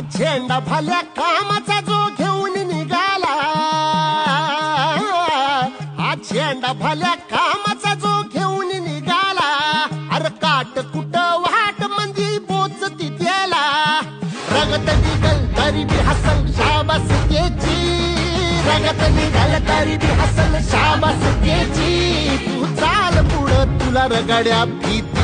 झेंडा भाल्या कामाचा जो घेऊन निघाला. हा झेंडा भाल्या कामाचा जो घेऊन निघाला. अरे काट कुट वाट मंदी पोच तिथेला रगत निघल तरी बी हसल शाबास त्याची रगत निघल तरी बी हसल शाबास त्याची तू चाल पुढं तुला रगाड्या भीती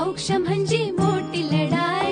औक्ष म्हणजे मोठी लढाई.